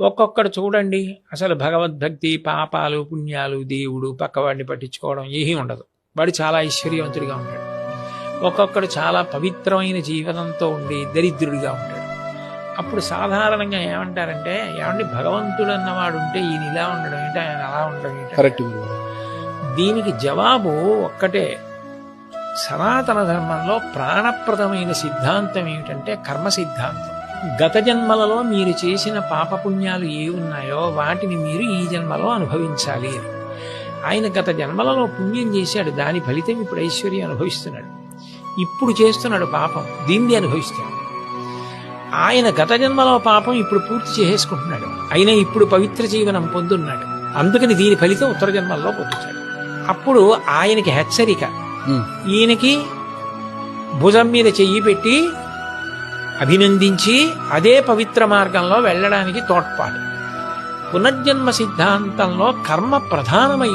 ఒక్కొక్కడు చూడండి అసలు భగవద్భక్తి పాపాలు పుణ్యాలు దేవుడు పక్కవాడిని పట్టించుకోవడం ఏమీ ఉండదు. వాడు చాలా ఐశ్వర్యవంతుడిగా ఉంటాడు. ఒక్కొక్కడు చాలా పవిత్రమైన జీవనంతో ఉండి దరిద్రుడిగా ఉంటాడు. అప్పుడు సాధారణంగా ఏమంటారంటే ఏమండి భగవంతుడు అన్నవాడు ఉంటే ఈయన ఇలా ఉండడం ఏంటి ఆయన అలా ఉండడం ఏంటి? దీనికి జవాబు ఒక్కటే. సనాతన ధర్మంలో ప్రాణప్రదమైన సిద్ధాంతం ఏమిటంటే కర్మ సిద్ధాంతం గత జన్మలలో మీరు చేసిన పాపపుణ్యాలు ఏ ఉన్నాయో వాటిని మీరు ఈ జన్మలో అనుభవించాలి అని. ఆయన గత జన్మలలో పుణ్యం చేశాడు. దాని ఫలితం ఇప్పుడు ఐశ్వర్యం అనుభవిస్తున్నాడు. ఇప్పుడు చేస్తున్నాడు పాపం. దీన్ని అనుభవిస్తున్నాడు. ఆయన గత జన్మలో పాపం ఇప్పుడు పూర్తి చేసేసుకుంటున్నాడు అయినా ఇప్పుడు పవిత్ర జీవనం పొందున్నాడు. అందుకని దీని ఫలితం ఉత్తర జన్మల్లో పొందుతాడు. అప్పుడు ఆయనకి హెచ్చరిక. ఈయనకి భుజం మీద చెయ్యి పెట్టి అభినందించి అదే పవిత్ర మార్గంలో వెళ్ళడానికి తోడ్పాటు. పునర్జన్మ సిద్ధాంతంలో కర్మ ప్రధానమై